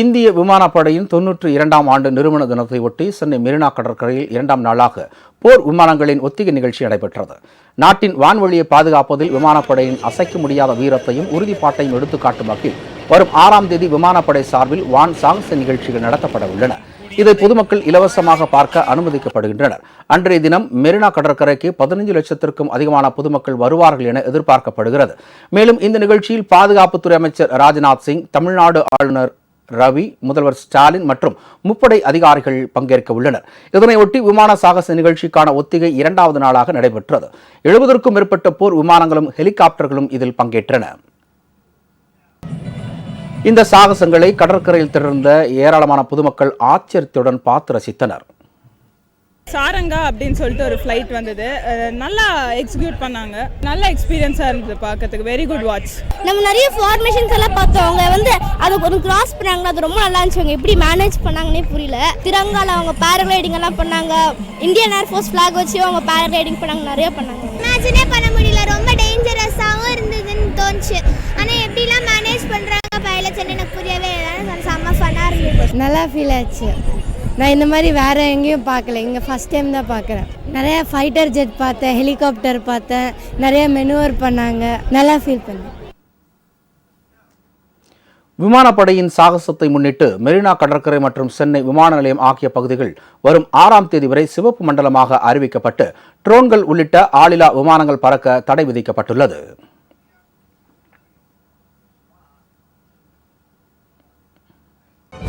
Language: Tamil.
இந்திய விமானப்படையின் தொன்னூற்றி இரண்டாம் ஆண்டு நிறுவன தினத்தை ஒட்டி சென்னை மெரினா கடற்கரையில் இரண்டாம் நாளாக போர் விமானங்களின் ஒத்திகை நிகழ்ச்சி நடைபெற்றது. நாட்டின் வான்வழியை பாதுகாப்பதில் விமானப்படையின் அசைக்க முடியாத வீரத்தையும் உறுதிப்பாட்டையும் எடுத்துக்காட்டும் வகையில் வரும் ஆறாம் தேதி விமானப்படை சார்பில் வான் சாகச நிகழ்ச்சிகள் நடத்தப்பட உள்ளன. இதை பொதுமக்கள் இலவசமாக பார்க்க அனுமதிக்கப்படுகின்றனர். அன்றைய தினம் மெரினா கடற்கரைக்கு பதினைஞ்சு லட்சத்திற்கும் அதிகமான பொதுமக்கள் வருவார்கள் என எதிர்பார்க்கப்படுகிறது. மேலும் இந்த நிகழ்ச்சியில் பாதுகாப்புத்துறை அமைச்சர் ராஜ்நாத் சிங் தமிழ்நாடு ஆளுநர் ரவி முதல்வர் ஸ்டாலின் மற்றும் முப்படை அதிகாரிகள் பங்கேற்க உள்ளனர். இதனையொட்டி விமான சாகச நிகழ்ச்சிக்கான ஒத்திகை இரண்டாவது நாளாக நடைபெற்றது. எழுபதற்கும் மேற்பட்ட போர் விமானங்களும் ஹெலிகாப்டர்களும் இதில் பங்கேற்றன. இந்த சாகசங்களை கடற்கரையில் திரண்ட ஏராளமான பொதுமக்கள் ஆச்சரியத்துடன் பார்த்து ரசித்தனர். சாரங்கா அப்படின்னு சொல்லிட்டு ஒரு ஃப்ளைட் வந்தது. நல்லா எக்ஸிக்யூட் பண்ணாங்க. நல்ல எக்ஸ்பீரியன்ஸாக இருந்தது பார்க்கறதுக்கு. வெரி குட் வாட்ச் நம்ம நிறைய ஃபார்மேஷன்ஸ் எல்லாம் பார்த்தோம். அவங்க வந்து அதை ஒரு கிராஸ் பண்ணாங்க அது ரொம்ப நல்லா இருந்துச்சு. அவங்க எப்படி மேனேஜ் பண்ணாங்கன்னே புரியல. திரங்கால அவங்க பேராகிளைடிங் எல்லாம் பண்ணாங்க. இந்தியன் ஏர்ஃபோர்ஸ் ஃபிளாக் வச்சு அவங்க பேராகிளைடிங் பண்ணாங்க நிறைய பண்ணாங்க. இமேஜினே பண்ண முடியல. ரொம்ப டேஞ்சரஸாகவும் இருந்ததுன்னு தோணுச்சு. ஆனால் எப்படிலாம் மேனேஜ் பண்ணுறாங்க பைலட்ஸ்ன்னு எனக்கு புரியவே இல்லை. செம்ம ஃபன்னாக இருந்தது. நல்லா ஃபீல் ஆச்சு. நான் இந்த மாதிரி வேறு எங்கேயும் பார்க்கல. இங்கே ஃபஸ்ட் டைம் தான் பார்க்குறேன். நிறைய ஃபைட்டர் ஜெட் பார்த்தேன் ஹெலிகாப்டர் பார்த்தேன் நிறைய மெனுவர் பண்ணாங்க. நல்லா ஃபீல் பண்ணேன். விமானப்படையின் சாகசத்தை முன்னிட்டு மெரினா கடற்கரை மற்றும் சென்னை விமான நிலையம் ஆகிய பகுதிகள் வரும் ஆறாம் தேதி வரை சிவப்பு மண்டலமாக அறிவிக்கப்பட்டு ட்ரோன்கள் உள்ளிட்ட ஆளில்லா விமானங்கள் பறக்க தடை விதிக்கப்பட்டுள்ளது.